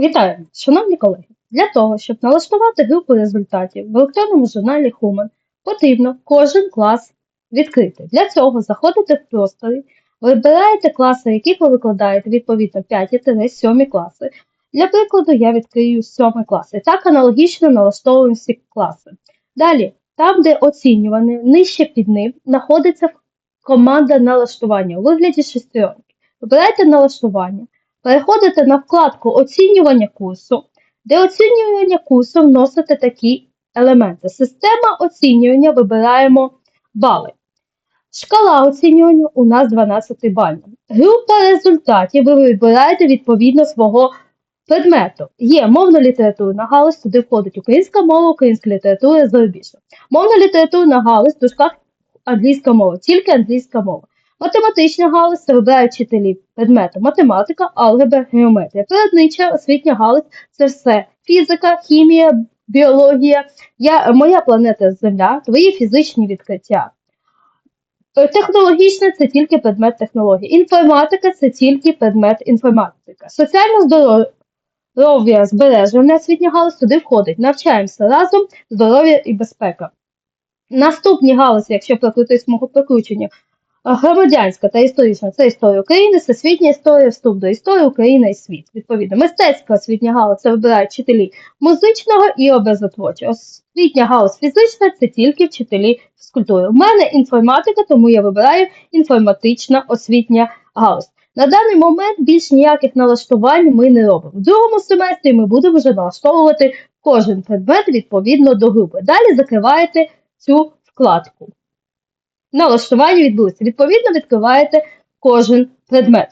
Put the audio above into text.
Вітаю, шановні колеги! Для того, щоб налаштувати групу результатів в електронному журналі Human, потрібно кожен клас відкрити. Для цього заходите в просторі, вибираєте класи, яких ви викладаєте, відповідно 5-7 класи. Для прикладу, я відкрию 7 клас. І так аналогічно налаштовуємо всі класи. Далі, там, де оцінюване, нижче під ним знаходиться команда налаштування у вигляді шестеренки. Вибираєте налаштування. Переходите на вкладку оцінювання курсу, де оцінювання курсу вносите такі елементи. Система оцінювання вибираємо бали. Шкала оцінювання у нас 12 бальна. Група результатів ви вибираєте відповідно свого предмету. Є мовно-літературна галузь, туди входить українська мова, українська література, зарубіжна. Мовно-літературна галузь, в дужках англійська мова, тільки англійська мова. Математична галузь це вибирають вчителі предмету математика, алгебра, геометрія. Природнича освітня галузь це все фізика, хімія, біологія, я, моя планета Земля, твої фізичні відкриття. Е, Технологічне це тільки предмет технології. Інформатика це тільки предмет інформатика. Соціальне здоров'я збереження освітня галузь туди входить. Навчаємося разом, здоров'я і безпека. Наступні галузі, якщо прокрутись мого прокручення, Громадянська та історична це історія України, всесвітня історія, вступ до історії України і світ. Відповідно, мистецька освітня галузь це вибирають вчителі музичного і образотворчого. Освітня галузь фізична це тільки вчителі фізкультури. У мене інформатика, тому я вибираю інформатична освітня галузь. На даний момент більш ніяких налаштувань ми не робимо. В другому семестрі ми будемо вже налаштовувати кожен предмет відповідно до групи. Далі закриваєте цю вкладку налаштування відбулися. Відповідно, відкриваєте кожен предмет.